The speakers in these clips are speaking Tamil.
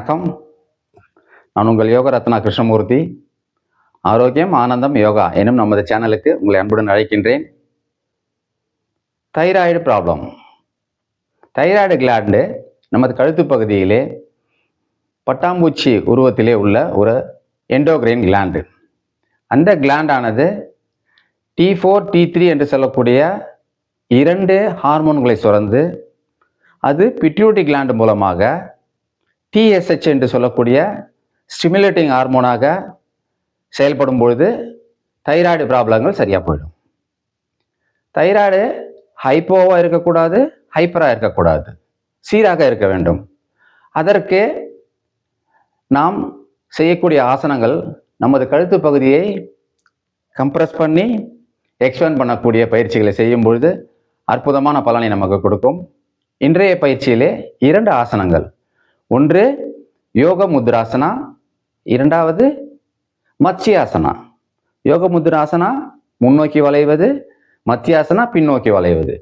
வணக்கம். நான் உங்கள் யோக ரத்னா கிருஷ்ணமூர்த்தி. ஆரோக்கியம் ஆனந்தம் யோகா எனும் நமது சேனலுக்கு உங்களை அன்புடன் அழைக்கின்றேன். Thyroid problem. தைராய்டு கிளாண்டு நமது கழுத்து பகுதியிலே பட்டாம்பூச்சி உருவத்திலே உள்ள ஒரு எண்டோகிரைன் கிளாண்டு அந்த கிளாண்டானது டி ஃபோர் டி த்ரீ என்று சொல்லக்கூடிய இரண்டு ஹார்மோன்களை சுரந்து அது பிட்யூட்டி கிளாண்டு மூலமாக டிஎஸ்ஹெச் என்று சொல்லக்கூடிய ஸ்டிமுலேட்டிங் ஹார்மோனாக செயல்படும் பொழுது தைராய்டு ப்ராப்ளங்கள் சரியாக போயிடும். தைராய்டு ஹைப்போவாக இருக்கக்கூடாது ஹைப்பராக இருக்கக்கூடாது. சீராக இருக்க வேண்டும். அதற்கு நாம் செய்யக்கூடிய ஆசனங்கள் நமது கழுத்து பகுதியை கம்ப்ரஸ் பண்ணி எக்ஸ்பேண்ட் பண்ணக்கூடிய பயிற்சிகளை செய்யும் பொழுது அற்புதமான பலனை நமக்கு கொடுக்கும். இன்றைய பயிற்சியிலே இரண்டு ஆசனங்கள். ஒன்று யோக முத்ராசனா இரண்டாவது மத்ஸ்யாசனா. யோக முத்ராசனா முன்னோக்கி வளைவது மத்தியாசனா பின்னோக்கி வளைவது.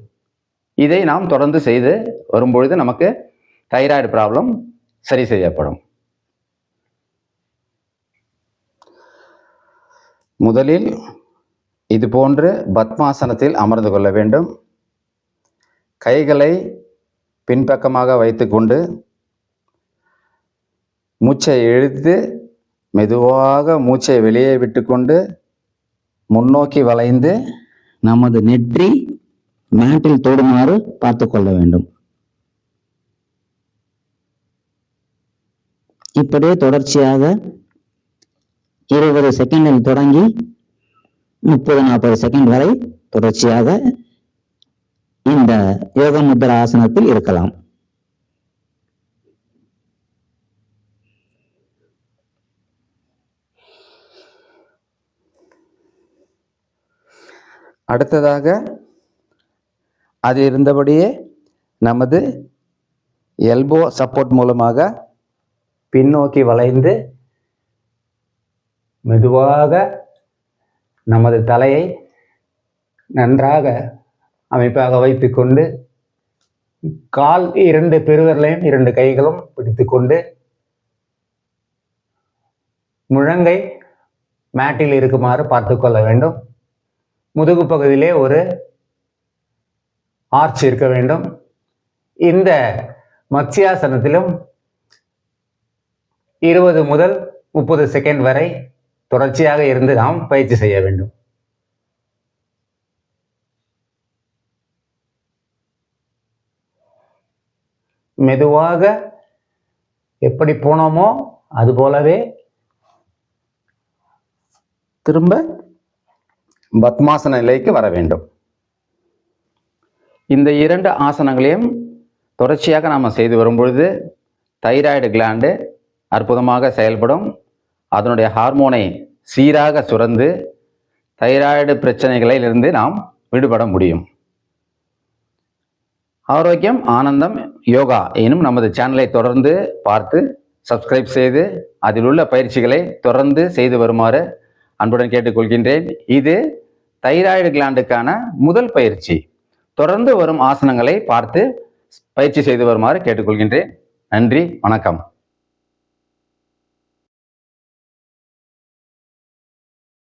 இதை நாம் தொடர்ந்து செய்து வரும்பொழுது நமக்கு தைராய்டு ப்ராப்ளம் சரி செய்யப்படும். முதலில் இது போன்று பத்மாசனத்தில் அமர்ந்து கொள்ள வேண்டும். கைகளை பின்பக்கமாக வைத்துக்கொண்டு மூச்சை இழுத்து மெதுவாக மூச்சை வெளியே விட்டுக்கொண்டு முன்னோக்கி வளைந்து நமது நெற்றி மேட்டில் தொடுமாறு பார்த்து கொள்ள வேண்டும். இப்படியே தொடர்ச்சியாக இருபது செகண்டில் தொடங்கி முப்பது நாற்பது செகண்ட் வரை தொடர்ச்சியாக இந்த யோக முத்திர ஆசனத்தில் இருக்கலாம். அடுத்ததாக அது இருந்தபடியே நமது எல்போ சப்போர்ட் மூலமாக பின்னோக்கி வளைந்து மெதுவாக நமது தலையை நன்றாக அமைப்பாக வைத்துக்கொண்டு கால் இரண்டு பெருவிரலையும் இரண்டு கைகளும் பிடித்துக்கொண்டு முழங்கை மேட்டில் இருக்குமாறு பார்த்துக்கொள்ள வேண்டும். முதுகு பகுதியிலே ஒரு ஆர்ச் இருக்க வேண்டும். இந்த மத்சியாசனத்திலும் இருபது முதல் முப்பது செகண்ட் வரை தொடர்ச்சியாக இருந்து நாம் பயிற்சி செய்ய வேண்டும். மெதுவாக எப்படி போனோமோ அது போலவே திரும்ப பத்மாசன நிலைக்கு வர வேண்டும். இந்த இரண்டு ஆசனங்களையும் தொடர்ச்சியாக நாம் செய்து வரும்பொழுது தைராய்டு கிளாண்டு அற்புதமாக செயல்படும். அதனுடைய ஹார்மோனை சீராக சுரந்து தைராய்டு பிரச்சனைகளிலிருந்து நாம் விடுபட முடியும். ஆரோக்கியம் ஆனந்தம் யோகா எனும் நமது சேனலை தொடர்ந்து பார்த்து சப்ஸ்கிரைப் செய்து அதில் உள்ள பயிற்சிகளை தொடர்ந்து செய்து வருமாறு அன்புடன் கேட்டுக்கொள்கின்றேன். இது தைராய்டு கிளாண்டுக்கான முதல் பயிற்சி. தொடர்ந்து வரும் ஆசனங்களை பார்த்து பயிற்சி செய்து வருமாறு கேட்டுக்கொள்கின்றேன். நன்றி வணக்கம்.